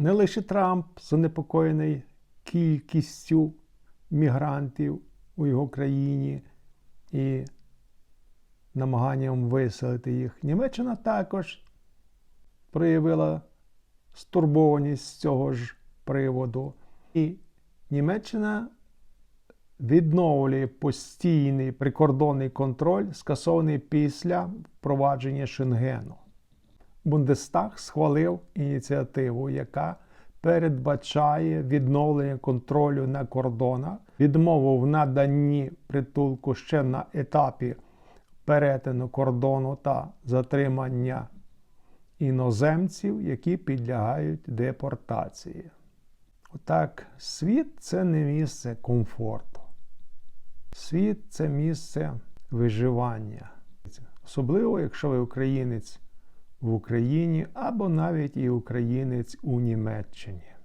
Не лише Трамп занепокоєний кількістю мігрантів у його країні і намаганням виселити їх. Німеччина також проявила стурбованість з цього ж приводу. І Німеччина відновлює постійний прикордонний контроль, скасований після впровадження Шенгену. Бундестаг схвалив ініціативу, яка передбачає відновлення контролю на кордонах, відмову в наданні притулку ще на етапі перетину кордону та затримання іноземців, які підлягають депортації. Отак, світ це не місце комфорту. Світ це місце виживання. Особливо, якщо ви українець в Україні або навіть і українець у Німеччині.